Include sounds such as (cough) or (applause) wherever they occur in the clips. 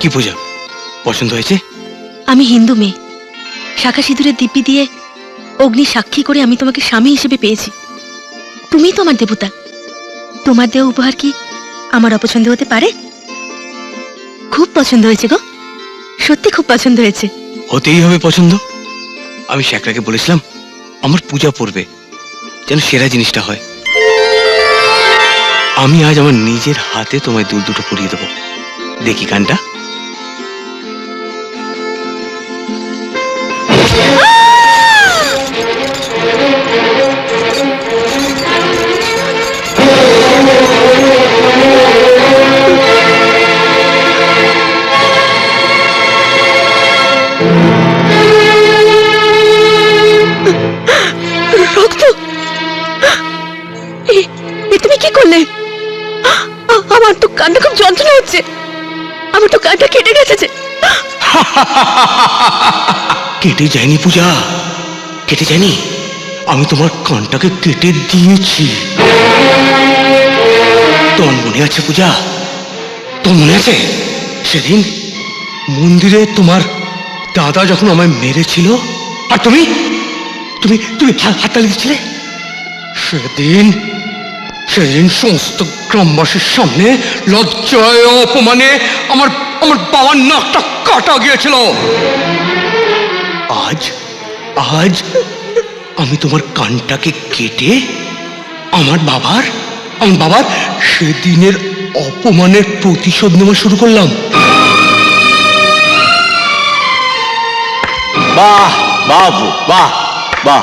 কি পূজা? পছন্দ হয়েছে? আমি হিন্দু মেয়ে। শাখা সিঁদুরের দিব্যি দিয়ে অগ্নি সাক্ষী করে আমি তোমাকে স্বামী হিসেবে পেয়েছি। তুমিই তো আমার দেবতা। তোমার দেওয়া উপহার কি আমার অপছন্দ হতে পারে? খুব পছন্দ হয়েছে গো। সত্যি খুব পছন্দ হয়েছে। হতেই হবে পছন্দ। আমি শ্যাকরাকে বলেছিলাম আমার পূজা পড়বে যেন সেরা জিনিসটা হয়। আমি আজ আমার নিজের হাতে তোমায় দুল দুটো পরিয়ে দেবো। দেখি গানটা। তুমি কি করলে? আমার তো কানটা খুব যন্ত্রণা হচ্ছে। আমার তো কানটা কেটে গেছে যে। কেটে যায়নি পূজা। কেটে যায়নি। আমি তোমার কানটাকে কেটে দিয়েছি। তোমার মনে আছে পূজা? তোমার মনে আছে? সেদিন মন্দিরে তোমার দাদা যখন আমায় মেরেছিল, আর তুমি? তুমি তুমি হাততালি দিচ্ছিলে? সেদিন সেদিন সমস্ত গ্রামবাসীর সামনে লজ্জায় অপমানে আমার আমার বাবার নাকটা কাটা গিয়েছিল। আজ আজ আমি তোমার কানটাকে কেটে আমার বাবার আমার বাবার সেদিনের অপমানের প্রতিশোধ নেওয়া শুরু করলাম। বাহ বাপু বাহ বাহ।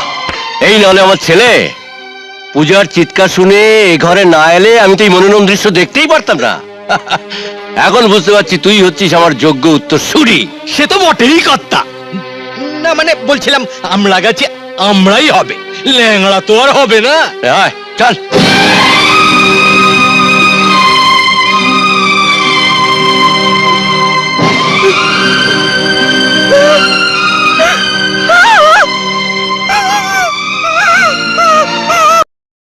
এই নাহলে আমার ছেলে। পূজার চিৎকার শুনে এ ঘরে না এলে আমি তো এই মনোরম দৃশ্য দেখতেই পারতাম না। (laughs) এখন বুঝতে পারছি তুই হচ্ছিস আমার যোগ্য উত্তর সুরি। সে তো বটেই কর্তা। না মানে বলছিলাম আমরা গাছে আমরাই হবে। ল্যাংড়া তো আর হবে না। চল।